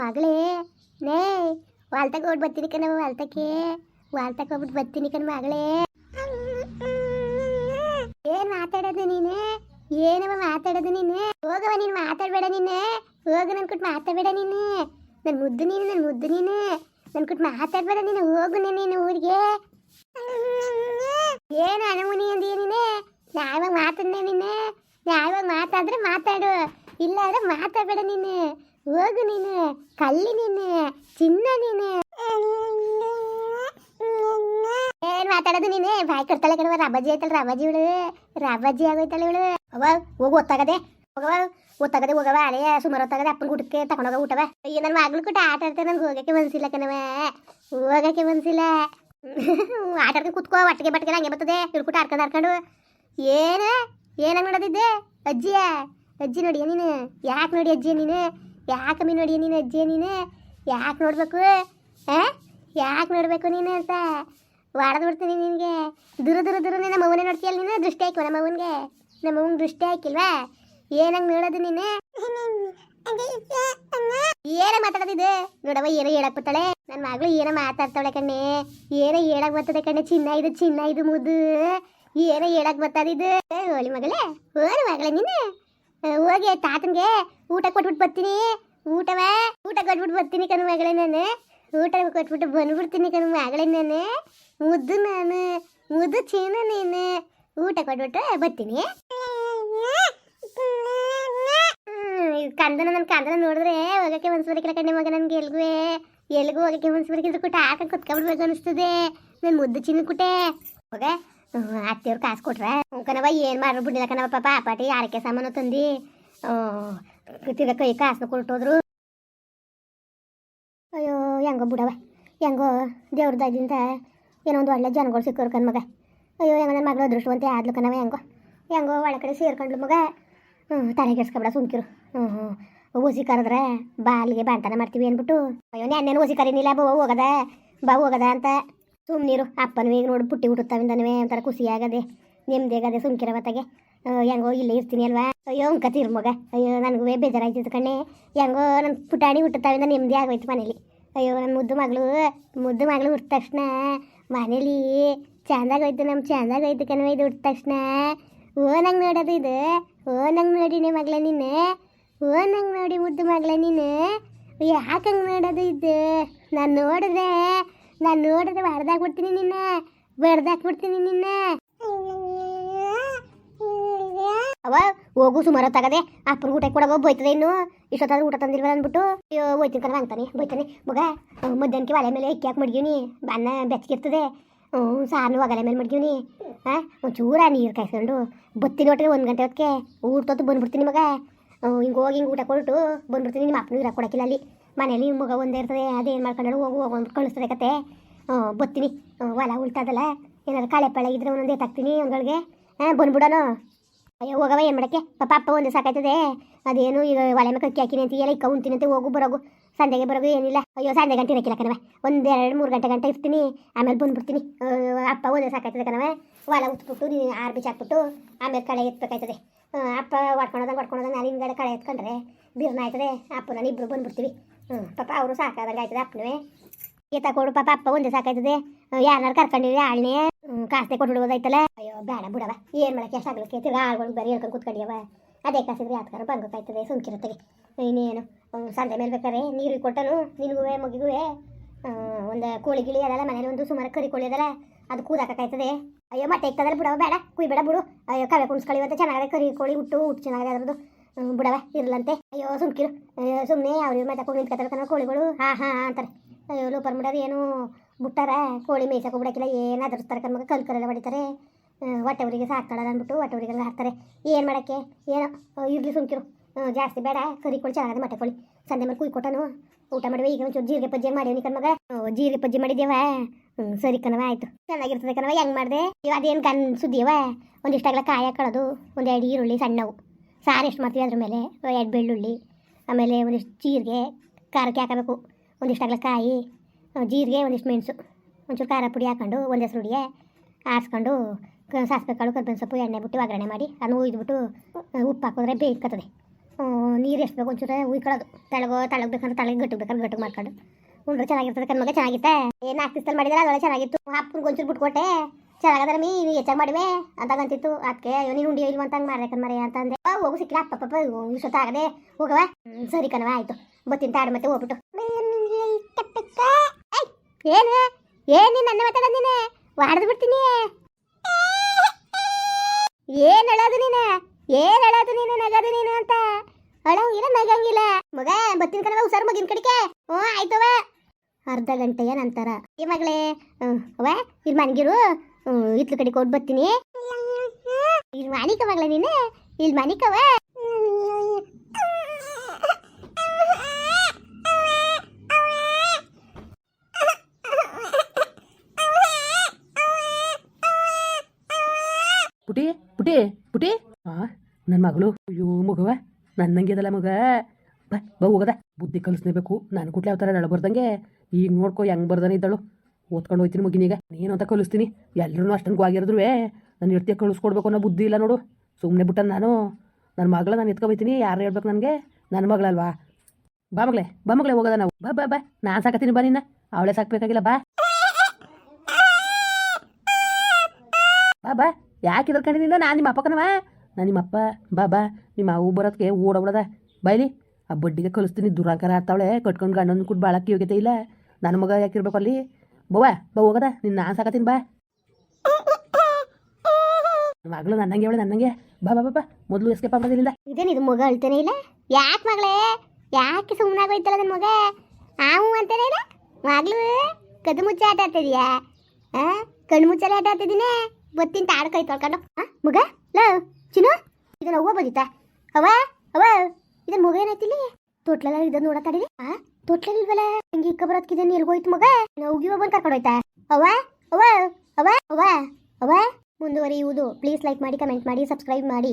ಮಗಳೇ, ನೇ ವಾಲ್ತಕ್ಕೆ ಹೋಗಿ ಬರ್ತೀನಿ ಕಣವ ವಾಲ್ತಕ್ಕೆ. ವಾಲ್ತಕ್ಕೆ ಹೋಗ್ಬಿಟ್ಟು ಬರ್ತೀನಿ ಕಣ ಮಗಳೇ. ಏನ್ ಮಾತಾಡೋದು ನೀನೆ? ಏನವ ಮಾತಾಡೋದು ನೀನೆ? ಹೋಗವ ನೀನು ಮಾತಾಡಬೇಡ ನೀನೆ. ಹೋಗು, ನನ್ ಕೊಟ್ಟು ಮಾತಾಡಬೇಡ ನೀನು. ನನ್ನ ಮುದ್ದು ನೀನು ನನ್ನ ಮುದ್ದು ನೀನೆ. ನನ್ ಕೊಟ್ಟು ಮಾತಾಡಬೇಡ ನೀನು, ಹೋಗು ನೀನು ನೀನು ಊರಿಗೆ. ಏನು ಅನಮುನಿ ಅಂದೀಯ ನೀನೆ? ಯಾವಾಗ ಮಾತಾಡ್ನೆ ನೀನೆ? ಯಾವಾಗ ಮಾತಾಡಿದ್ರೆ ಮಾತಾಡು. ಇಲ್ಲ ಅಂದ್ರೆ ಮಾತಾಡಬೇಡ ನೀನು. ಹೋಗು ನೀನು, ಕಲ್ಲಿ ನೀನು, ಚಿನ್ನ ನೀನು. ಏನ್ ಮಾತಾಡೋದು ನೀನೆ, ಬಾಯ್ ಕೊಡ್ತಾಳೆ ಕಣವ ರಬ್ಬಜ್ಜಿ ಆಯ್ತಲ್ಲ ರಬ್ಬಜ್ಜಿ ಇವಳು ರಬ್ಬಜ್ಜಿ ಆಗೋಯ್ತಾಳೆ ಇವಳು. ಅವ ಹೋಗು, ಒತ್ತಾಗದೆ. ಹೋಗವ ಒತ್ತಾಗದೆ ಹೋಗವ ಅಲೆ ಸುಮಾರು ಹೊತ್ತಾಗದೆ ಅಪ್ಪನ ಊಟಕ್ಕೆ ತಗೊಂಡೋಗ ಊಟವ. ಅಯ್ಯೋ ನನ್ನ ಮಗಳು ಕೂಟ ಆಟ ಆಡ್ತಾರೆ, ನನ್ಗೆ ಹೋಗಕ್ಕೆ ಮನ್ಸಿಲ್ಲ ಕಣವ ಹೋಗಕ್ಕೆ ಮನ್ಸಿಲ್ಲ. ಆಟ ಆಡ್ಕೊಂಡು ಕುತ್ಕೋ, ಒಟ್ಟಿಗೆ ಬಟ್ಟಿಗೆ ಹಂಗೆ ಬರ್ತದೆ. ಇಳ್ಕೂಟ ಆಡ್ಕೊಂಡು ಆಡ್ಕೊಂಡು. ಏನು, ಏನಂಗ್ ನೋಡೋದಿದ್ದೆ ಅಜ್ಜಿಯ, ಅಜ್ಜಿ ನೋಡಿಯ ನೀನು? ಯಾಕೆ ನೋಡಿ ಅಜ್ಜಿ ನೀನು? ಯಾಕೆ ಮೀನು ನೋಡಿಯ ನೀನು ಅಜ್ಜಿಯ ನೀನು? ಯಾಕೆ ನೋಡಬೇಕು? ಆ? ಯಾಕೆ ನೋಡಬೇಕು ನೀನು ಅಂತ? ವಾಡದ್ ಬಿಡ್ತೀನಿ ನಿನಗೆ. ದುರು ದೂರ ದೂರ ದೂರ ನಮ್ಮ ಅವನೇ ನೋಡ್ತೀಯಲ್ಲ ನೀನು? ದೃಷ್ಟಿ ಹಾಕಿ ನಮ್ಮ ಅವನಿಗೆ ನಮ್ಮ ಅವನ್ ದೃಷ್ಟಿ ಹಾಕಿಲ್ವಾ? ಏನಂಗೆ ನೋಡೋದು ನೀನು? ಏನ ಮಾತಾಡೋದಿದೆ ನೋಡವ ಏನೋ ಹೇಳಕ್ ಬತ್ತಾಳೆ ನನ್ನ ಮಗಳು ಏನೋ ಮಾತಾಡ್ತಾಳೆ ಕಣ್ಣೆ. ಏನೋ ಹೇಳಕ್ ಬರ್ತದೆ ಕಣ್ಣೆ. ಚಿನ್ನ ಇದು ಚಿನ್ನ ಇದು ಮುದ್ದು. ಏನೋ ಹೇಳಕ್ ಬರ್ತದಿದ್ದು ಹೋಳಿ ಮಗಳೇ. ಹೋಳಿ ಮಗಳೇ ನೀನು. ಹೋಗಿ ತಾತನ್ಗೆ ಊಟ ಕೊಟ್ಬಿಟ್ಟು ಬರ್ತೀನಿ. ಊಟವ? ಊಟ ಕೊಟ್ಬಿಟ್ಟು ಬರ್ತೀನಿ ಕಣ್ ಮಗಳೇ ನಾನು. ಊಟ ಕೊಟ್ಬಿಟ್ಟು ಬಂದ್ಬಿಡ್ತೀನಿ ಕಣ್ ಮಗಳೇ ನಾನು. ಮುದ್ದು ನಾನು. ಮುದ್ದು ಚೀನ ನೀನು. ಊಟ ಕೊಟ್ಬಿಟ್ಟು ಬರ್ತೀನಿ. ಕಂದನ ನನ್ನ ಕಂದನ ನೋಡಿದ್ರೆ ಹೋಗಕ್ಕೆ ಮನ್ಸು ಬರಕಿಲ್ಲ ಕಣ್ಣೆ ಮಗ ನನ್ಗೆ ಎಲ್ಗೂ ಎಲ್ಗೂ ಹೋಗಕ್ಕೆ ಮನ್ಸು ಬರಕಿಲ್ಲ ಕುಟ ಹಾಕ ಕುತ್ಕೊಂಡ್ಬಿಡ್ಬೇಕು ಅನಿಸ್ತದೆ. ನನ್ನ ಮುದ್ದು ಚಿನ್ನ ಕುಟೆ. ಹೋಗ. ಅತ್ತೆಯವ್ರು ಕಾಸು ಕೊಟ್ರ. ಕಣವ ಏನು ಮಾಡ್ಬಿಟ್ಟಿಲ್ಲ ಕಣವ ಪಾಪ. ಆಪಾಟಿ ಆರಕ್ಕೆ ಸಾಮಾನು ತಂದು. ತಿರ್ಗ ಕೈ ಕಾಸು ಕೊಟ್ಟೋದ್ರು ಅಯ್ಯೋ, ಹೆಂಗೋ ಬಿಡವ, ಹೆಂಗೋ ದೇವ್ರ ದಯದಿಂದ ಏನೋ ಒಂದು ಒಳ್ಳೆ ಜನಗಳು ಸಿಕ್ಕರು ಕನ್ ಮಗ. ಅಯ್ಯೋ, ಹೆಂಗ ನನ್ನ ಮಗಳು ಅದೃಷ್ಟವಂತೆ ಆದ್ಲು ಕಣವ ಹೆಂಗೋ. ಹೆಂಗೋ ಒಳ ಕಡೆ ಸೇರ್ಕೊಂಡ್ಲು ಮಗ. ಹ್ಞೂ ತಲೆ ಕೆಡ್ಸ್ಕೊಬೇಡ ಸುಮ್ಕಿರು. ಹ್ಞೂ ಹ್ಞೂ ಓಸಿ ಕರೆದ್ರೆ ಬಾಲಿಗೆ ಬಾಂತನ ಮಾಡ್ತೀವಿ ಅಂದ್ಬಿಟ್ಟು. ಅಯ್ಯೋ, ನೆನ್ನೇನು ಓಸಿ ಕರೀನಿಲ್ಲ ಬಾ ಹೋಗದ ಬಾ ಹೋಗದ ಅಂತ. ಸುಮ್ಮನೀರು ಅಪ್ಪನೂ ಈಗ ನೋಡಿ, ಪುಟ್ಟಿ ಹುಟ್ಟುತ್ತಾವಿಂದನವೇ ಒಂಥರ ಖುಷಿಯಾಗದೆ ನೆಮ್ಮದಿ ಆಗದೆ ಸುಮ್ಕಿರ ಹೊತ್ತಾಗೆ ಹೆಂಗೋ ಇಲ್ಲೇ ಇರ್ತೀನಿ ಅಲ್ವಾ? ಅಯ್ಯೋ ಅಂಕತಿರ್ ಮಗ. ಅಯ್ಯೋ, ನನಗೂ ಬೇಜಾರಾಯ್ತಿತ್ತು ಕಣ್ಣೆ. ಹೆಂಗೋ ನನ್ನ ಪುಟಾಣಿ ಹುಟ್ಟುತ್ತಾವಿಂದ ನೆಮ್ಮದಿ ಆಗೋಯ್ತು ಮನೇಲಿ. ಅಯ್ಯೋ ನನ್ನ ಮುದ್ದು ಮಗಳು ಮುದ್ದು ಮಗಳು ಹುಟ್ಟಿದ ತಕ್ಷಣ ಮನೇಲಿ ಚಂದಾಗೋಯ್ತು ನಮ್ಮ ಚಂದಾಗೋಯ್ತು ಕಣವ ಇದು ಹುಟ್ಟಿದ ತಕ್ಷಣ. ಓ, ನಂಗೆ ನೋಡೋದು ಇದು. ಓ, ನಂಗೆ ನೋಡಿನಿ ಮಗಳ ನೀನು. ಓ, ನಂಗೆ ನೋಡಿ ಮುದ್ದು ಮಗಳ ನೀನು. ಯಾಕಂಗೆ ನೋಡೋದು ಇದು? ನಾನು ನೋಡಿದ್ರೆ ನಾನು ನೋಡಿದ್ರೆ ಹೊಡೆದಾಕ್ಬಿಡ್ತೀನಿ ನಿನ್ನ, ಬಡ್ದಾಕ್ಬಿಡ್ತೀನಿ ನಿನ್ನ. ಅವ ಹೋಗು ಸುಮಾರು ತಗದೆ ಅಪ್ಪನ ಊಟ ಕೊಡವ ಬೈತದೆ ಇನ್ನು. ಇಷ್ಟೊತ್ತಾದ್ರೂ ಊಟ ತಂದಿರ್ಬೋದು ಅಂದ್ಬಿಟ್ಟು. ಹೋಯ್ತೀನಿ ಕಣ, ಅಂತಾನೆ, ಬೈತಾನೆ. ಮಗ ಮಧ್ಯಾಹ್ನಕ್ಕೆ ಒಲೆ ಮೇಲೆ ಇಕ್ಕಿ ಹಾಕಿ ಮಡ್ಗೀನಿ ಅನ್ನ ಬೆಚ್ಚಗಿರ್ತದೆ ಹ್ಞೂ, ಸಾರ್ನು ಒಗಲೆ ಮೇಲೆ ಮಡ್ಗೀನಿ ಹಾಂ ಒಂಚೂರ ನೀರು ಕಾಯಿಸ್ಕೊಂಡು. ಬತ್ತೀನಿ ಒಟ್ಟಿಗೆ ಒಂದು ಗಂಟೆ ಹೊತ್ತಿಗೆ ಊಟ ತೊತ್ತು ಬಂದ್ಬಿಡ್ತೀನಿ ಮಗ. ಹಿಂಗೆ ಹೋಗಿ ಹಿಂಗೆ ಊಟ ಕೊಟ್ಟು ಬಂದ್ಬಿಡ್ತೀನಿ. ನಿಮ್ಮ ಅಪ್ಪನೂ ಇರೋ ಕೊಡೋಕ್ಕಿಲ್ಲ ಅಲ್ಲಿ. ಮನೇಲಿ ಮಗ ಒಂದೇ ಇರ್ತದೆ ಅದೇನು ಮಾಡ್ಕೊಂಡು ಹೋಗು ಹೋಗು ಅಂತ ಕಳಿಸ್ತದೆ ಕತೆ. ಬತ್ತೀನಿ. ಹೊಲ ಉಳ್ತದಲ್ಲ. ಏನಾದ್ರು ಕಳೆ ಪಳೆ ಇದ್ರೆ ಒಂದೊಂದೇ ತಾಕ್ತೀನಿ ಒಂದೊಳಗೆ ಹಾಂ ಬಂದ್ಬಿಡೋನು. ಅಯ್ಯೋ ಹೋಗವ ಏನು ಮಾಡಕ್ಕೆ? ಪಾಪ ಅಪ್ಪ, ಒಂದು ಸಾಕಾಯ್ತದೆ ಅದೇನು ಈಗ ಒಲೆ ಮೇಲೆ ಕಕ್ಕಿ ಹಾಕಿನಿ ಅಂತ ಎಲ್ಲ ಇಕ್ಕ ಅಂತ ಹೋಗು, ಬರೋಗು. ಸಂಜೆಗೆ ಬರೋಗು ಏನಿಲ್ಲ. ಅಯ್ಯೋ ಸಂಜೆ ಗಂಟೆ ಇರಕ್ಕಿಲ್ಲ ಕಣವೆ ಒಂದು ಎರಡು ಮೂರು ಗಂಟೆ ಗಂಟೆ ಇರ್ತೀನಿ. ಆಮೇಲೆ ಬಂದ್ಬಿಡ್ತೀನಿ. ಅಪ್ಪ ಒಂದೇ ಸಾಕಾಯ್ತದೆ ಕಣವೆ ಹೊಲ ಉತ್ಬಿಟ್ಟು ನೀನು ಆರು ಬೀಚ್ ಹಾಕ್ಬಿಟ್ಟು, ಆಮೇಲೆ ಕಳೆ ಎತ್ಬೇಕಾಯ್ತದೆ. ಅಪ್ಪ ಹೊಡ್ಕೊಳೋದಂಗೆ ಹೊಡ್ಕೊಳೋದಂಗೆ, ನಾನು ಹಿಂಗಡೆ ಕಳೆ ಎತ್ಕೊಂಡ್ರೆ ಬಿರ್ನ ಆಯ್ತದೆ. ಅಪ್ಪ, ನಾನು ಇಬ್ಬರು ಬಂದ್ಬಿಡ್ತೀವಿ. ಹ್ಞೂ ಪಾಪ ಅವರು ಸಾಕಾದಂಗೆ ಆಯ್ತದೆ ಅಪ್ಪನವೇ. ಈತ ಕೊಡು, ಪಾಪ ಅಪ್ಪ ಒಂದೇ ಸಾಕಾಯ್ತದೆ ಯಾರನ್ನಾರು ಕರ್ಕೊಂಡಿರಿ, ಆಳ್ನೇ. ಕಾಸ್ತೆ ಕೊಟ್ಟು ಬಿಡೋದೈತಲ್ಲ ಅಯ್ಯೋ, ಬೇಡ ಬಿಡವ ಏನು ಮಾಡಕ್ಕೆ? ಆಗಲಿಕ್ಕೆ ತಿರ್ಗಾ ಆಳ್ಗೊಂಡು ಬರೀ ಹೇಳ್ಕೊಂಡು ಕೂತ್ಕೊಂಡಿಯವ ಅದೇ ಕಾಸಿದ್ರೆ ಯಾತ್ಕಾರ ಬಂಗೋಕಾಯ್ತದೆ ಸುಮ್ಕಿರುತ್ತೆ ಇನ್ನೇನು? ಸಂಜೆ ಮೇಲೆ ಬೇಕಾರೆ ನೀರು ಕೊಟ್ಟನು ನಿನಗೂ ಮಗಿಗೂ ಒಂದು ಕೋಳಿ ಗಿಳಿ ಅದಲ್ಲ ಮನೇಲಿ ಒಂದು ಸುಮಾರು ಕರಿ ಕೋಳಿ ಅದಲ್ಲ ಅದು ಕೂದಾಕಾಯ್ತದೆ ಅಯ್ಯೋ ಮತ್ತೆ ಇಕ್ತದಲ್ಲ ಬಿಡವ ಬೇಡ ಕುಯ್ ಬೇಡ. ಬಿಡು ಅಯ್ಯೋ, ಕವೆ ಕುಣಿಸ್ಕೊಳ್ಳಿವಂತೆ ಚೆನ್ನಾಗಿದೆ ಕರಿ ಕೋಳಿ ಹುಟ್ಟು ಹುಟ್ಟು ಚೆನ್ನಾಗಿದೆ ಅದ್ರದ್ದು. ಬಿಡವ ಇರಲಂತೆ. ಅಯ್ಯೋ, ಸುಮ್ಕಿರು. ಸುಮ್ಮನೆ ಅವ್ರಿಗೆ ಮತ್ತೆ ನಿಂತ್ಕೊತಾರೆ ಕಣ ಕೋಳಿಗಳು. ಹಾಂ ಹಾಂ ಅಂತಾರೆ. ಅಯ್ಯೋ, ಲೋಪರ್ ಮಾಡೋದು ಏನು ಬಿಟ್ಟಾರ ಕೋಳಿ ಮೇಯ್ಸಕ್ಕೆ ಬಿಡಕ್ಕಿಲ್ಲ ಏನು ಅದರ್ಸ್ತಾರೆ ಮಗ ಕಲ್ಕರೆಲ್ಲ ಹೊಡಿತಾರೆ. ಆ, ಹೊಟ್ಟೆ ಊರಿಗೆ ಸಾಕ್ತಾಳಲ್ಲ ಅಂದ್ಬಿಟ್ಟು ಹೊಟ್ಟೆ ಊರಿಗೆಲ್ಲ ಹಾಕ್ತಾರೆ. ಏನು ಮಾಡೋಕ್ಕೆ? ಏನೋ ಇರಲಿ ಸುಮ್ಕಿರು. ಜಾಸ್ತಿ ಬೇಡ ಕರಿ ಕೋಳಿ ಚೆನ್ನಾಗಿದೆ ಮಟ್ಟೆ ಕೊಳಿ. ಸಂಜೆ ಮೇಲೆ ಕುಯ್ ಕೊಟ್ಟನು. ಊಟ ಮಾಡುವೆ ಈಗ ಒಂಚೂರು ಜೀರಿಗೆ ಪಜ್ಜಿ ಮಾಡಿ ಕಣ್ಮಗ ಜೀರಿಗೆ ಪಜ್ಜಿ ಮಾಡಿದ್ದೇವ? ಸರಿ ಕಣವ ಆಯಿತು. ಚೆನ್ನಾಗಿರ್ತದೆ ಕಣವ ಹೆಂಗೆ ಮಾಡಿದೆ? ಇವ ಅದೇನು ಕಣ್ ಸುದ್ದಿಯವ ಒಂದಿಷ್ಟಾಗಲ ಕಾಯಿ ಹಾಕೊಳ್ಳೋದು ಒಂದು ಎರಡು ಈರುಳ್ಳಿ ಸಣ್ಣವು. ಸಾರು ಎಷ್ಟು ಮಾಡ್ತೀವಿ ಅದ್ರ ಮೇಲೆ? ಎರಡು ಬೆಳ್ಳುಳ್ಳಿ. ಆಮೇಲೆ ಒಂದಿಷ್ಟು ಜೀರಿಗೆ ಖಾರಕ್ಕೆ ಹಾಕಬೇಕು. ಒಂದಿಷ್ಟಾಗಲ ಕಾಯಿ ಜೀರಿಗೆ ಒಂದಿಷ್ಟು ಮೆಣಸು. ಒಂಚೂರು ಖಾರ ಪುಡಿ ಹಾಕೊಂಡು ಒಂದು ಹೆಸರು ಹುಡಿಗೆ ಆರಿಸ್ಕೊಂಡು ಸಾಸಿವೆ ಕಾಳು ಕರ್ಬೇವಿನ ಸೊಪ್ಪು ಎಣ್ಣೆ ಬಿಟ್ಟು ಒಗ್ಗರಣೆ ಮಾಡಿ ಅದನ್ನು ಉಯ್ದುಬಿಟ್ಟು ಉಪ್ಪು ಹಾಕಿದ್ರೆ ಬೇಯ್ಕತ್ತದೆ. ನೀರು ಎಷ್ಟು ಬೇಕು ಒಂಚೂರು ಉಯ್ಕೊಳ್ಳೋದು ತಳಗೋ ತಳಗ್ ಬೇಕಂದ್ರೆ ತಳಗ್ ಗಟ್ಟಿಗೆ ಬೇಕಾದ್ರೆ ಗಟ್ಟಿಗೆ ಮಾಡ್ಕೊಂಡು. ಉಂಡ್ರೆ ಚೆನ್ನಾಗಿರ್ತದೆ ಕಣ್ಮಗ ಚೆನ್ನಾಗಿತ್ತೆ? ಏನು ಹಾಕ್ತಿಸ್ತಲ್ಲಿ ಮಾಡಿದ್ರೆ ಅದೊಳಗೆ ಚೆನ್ನಾಗಿತ್ತು. ಅಪ್ಪನಿಗೆ ಒಂಚೂರು ಬಿಟ್ಕೊಟ್ಟೆ. ಚೆನ್ನಾಗದ ಮೀ ನೀವು ಹೆಚ್ಚಾಗಿ ಮಾಡಿವೆ ಅಂತಾಗಂತಿತ್ತು ಅದಕ್ಕೆ ಅಯ್ಯೋ ನೀನು ಉಂಡಿ ಇಲ್ವ ಅಂತ ಹಂಗೆ ಮಾಡ್ದೆ ಕಣ್ಮರೆ ಅಂತ ಅಂದೆ. ಆ, ಹೋಗು ಸಿಕ್ಕಿಲ್ಲ. ಅಪ್ಪ ಪಪ್ಪ ಆಗದೆ ಹೋಗವ ಸರಿ ಕಣವ ಆಯ್ತು. ಬತ್ತಿನ ತಾಡು ಮತ್ತೆ ಹೋಗ್ಬಿಟ್ಟು. ಏನು ಏನು ನೀನು ನನ್ನ ಮಾತಾಡ ನೀನೆ? ವಾಡ್ದು ಬಿಡ್ತೀನಿ. ಏನ್ ಹೇಳೋದು ನೀನು? ಏನ್ ಹೇಳೋದು ನೀನು? ನಗದು ನೀನು ಅಂತ? ಅಳಂಗಿಲ್ಲ ನಗಂಗಿಲ್ಲ? ಮಗ, ಬತ್ತಿನ ಕಣವ, ಹುಷಾರು ಮಗಿನ ಕಡಿಕೆ ಹ್ಞೂ ಆಯ್ತವ ಅರ್ಧ ಗಂಟೆಯ ನಂತರ. ಈ ಮಗಳೇ ಅವ್ವ ಇಲ್ಲಿ ಮನೆಗಿರು. ಇತ್ಲ ಕಡೆ ಕೊಟ್ಟು ಬರ್ತೀನಿ. ಇಲ್ಲಿ ಮಾಣಿಕ ಮಗಳ ನೀನು? ಇಲ್ಲಿ ಮಾಣಿಕವ ಪುಟಿ ಪುಟಿ ಪುಟಿ. ಆ ನನ್ನ ಮಗಳು, ಅಯ್ಯೋ, ಮಗುವ. ನನ್ನಂಗಿದಲ್ಲ ಮಗ. ಬಾ ಬಾ, ಹೋಗದ. ಬುದ್ಧಿ ಕಲಿಸ್ನೇಬೇಕು ನಾನು ಕುಟ್ಲೆ ಯಾವ ಥರ ನಳ ಬರ್ದಂಗೆ. ಈಗ ನೋಡ್ಕೊ, ಹೆಂಗ್ ಬರ್ದಾನೆ ಇದ್ದಳು. ಓದ್ಕೊಂಡು ಹೋಯ್ತೀನಿ ಮಗಿನೀಗ. ನೀನು ಅಂತ ಕಲಿಸ್ತೀನಿ. ಎಲ್ಲರೂ ಅಷ್ಟೊಂದು ಆಗಿರಿದ್ರು ನಾನು ಇರ್ತಿಯ ಕಳಿಸ್ಕೊಡ್ಬೇಕು ಅನ್ನೋ ಬುದ್ಧಿ ಇಲ್ಲ ನೋಡು. ಸುಮ್ಮನೆ ಬಿಟ್ಟ ನಾನು. ನನ್ನ ಮಗಳ ನಾನು ಎತ್ಕೊಬೈತೀನಿ ಯಾರು ಹೇಳ್ಬೇಕು ನನಗೆ? ನನ್ನ ಮಗಳಲ್ವಾ? ಬಾ ಮಗಳೇ ಬಾ ಮಗಳೇ, ಹೋಗೋದ ನಾವು. ಬಾ ಬಾ ಬಾ. ನಾನು ಸಾಕತ್ತೀನಿ ಬಾ ನಿನ್ನ. ಅವಳೇ ಸಾಕ್ಬೇಕಾಗಿಲ್ಲ, ಬಾ. ಬಾ ಯಾಕೆ ಇದ್ರಕೊಂಡಿನಿಂದ ನಾನು? ನಿಮ್ಮ ಅಪ್ಪಕನವ ನಾನು ನಿಮ್ಮ ಅಪ್ಪ. ಬಾ ಬಾ. ನಿಮ್ಮ ಅವು ಬರೋದಕ್ಕೆ ಓಡಬಿಡದ ಬೈಲಿ. ಆ ಬಡ್ಡಿಗೆ ಕಲಿಸ್ತೀನಿ, ದುರಾಂಕಾರ ಆಡ್ತಾವಳೆ. ಕಟ್ಕೊಂಡು ಗಂಡನ ಕುಟ್ ಭಾಳಕ್ಕೆ ಯೋಗ್ಯತೆ ಇಲ್ಲ. ನನ್ನ ಮಗ ಯಾಕಿರ್ಬೇಕು ಅಲ್ಲಿ? ಬವ್ವ ಬಾ, ಹೋಗದ. ನಿನ್ನ ನಾನು ಸಾಕತ್ತೀನಿ, ಬಾ. ಮಗಳು ನನ್ನಂಗೆ ಹೇಳಿ ನನ್ನಂಗೆ. ಬಾ ಬಾ ಬಾ ಮೊದಲು ಎಸ್ಕೇಪ್ ಆಗೋದಿಲ್ಲ ಇದೇನು ಇದು ಮಗ ಅಳ್ತಾನೆ ಇಲ್ಲ? ಯಾಕೆ ಮಗಳೇ? ಯಾಕೆ ಸುಮ್ಮನಾಗೋಯ್ತಲ್ಲ ನನ್ನ ಮಗ? ಆವು ಅಂತಾನೆ ಇಲ್ಲ? ಮಗಳು, ಕದ್ದು ಮುಚ್ಚೆ ಆಟ ಆಡ್ತಿದ್ಯಾ ಕಣ್ಣು ಮುಚ್ಚಲೆ ಆಟ ಆಡ್ತಿದ್ದೀನಿ ಬತ್ತಿನ ತಾಡು ಕೈ ತೊಳ್ಕೊಂಡು ಮಗ, ಲೋ, ಚಿನ್ನು, ಇದನ್ನ ಅವ್ವ ಬಂದಿತ್ತ ಅವ ಅವ ಇದನ್ ಮಗ ಏನಾಯ್ತಿಲ್ಲಿ? ತೊಟ್ಲೆಲ್ಲ ಇದನ್ನ ನೋಡ ತಡೀರಿ ಆ, ತೊಟ್ಲಲ್ಲಿ ಇಲ್ವಲ್ಲ? ಹಿಂಗೆ ಇಕ್ಕ ಬರೋದ್ಕಿದನ್ನ ಎಲ್ಗೋಯ್ತು ಮಗ? ಹೋಗಿ ಬಂದು ಕರ್ಕೊಂಡು ಹೋಯ್ತಾ? ಅವ್ವ ಅವ ಅವ್ವ ಅವ ಅವ್ವ ಮುಂದುವರಿಯುವುದು. ಪ್ಲೀಸ್ ಲೈಕ್ ಮಾಡಿ ಕಮೆಂಟ್ ಮಾಡಿ ಸಬ್ಸ್ಕ್ರೈಬ್ ಮಾಡಿ.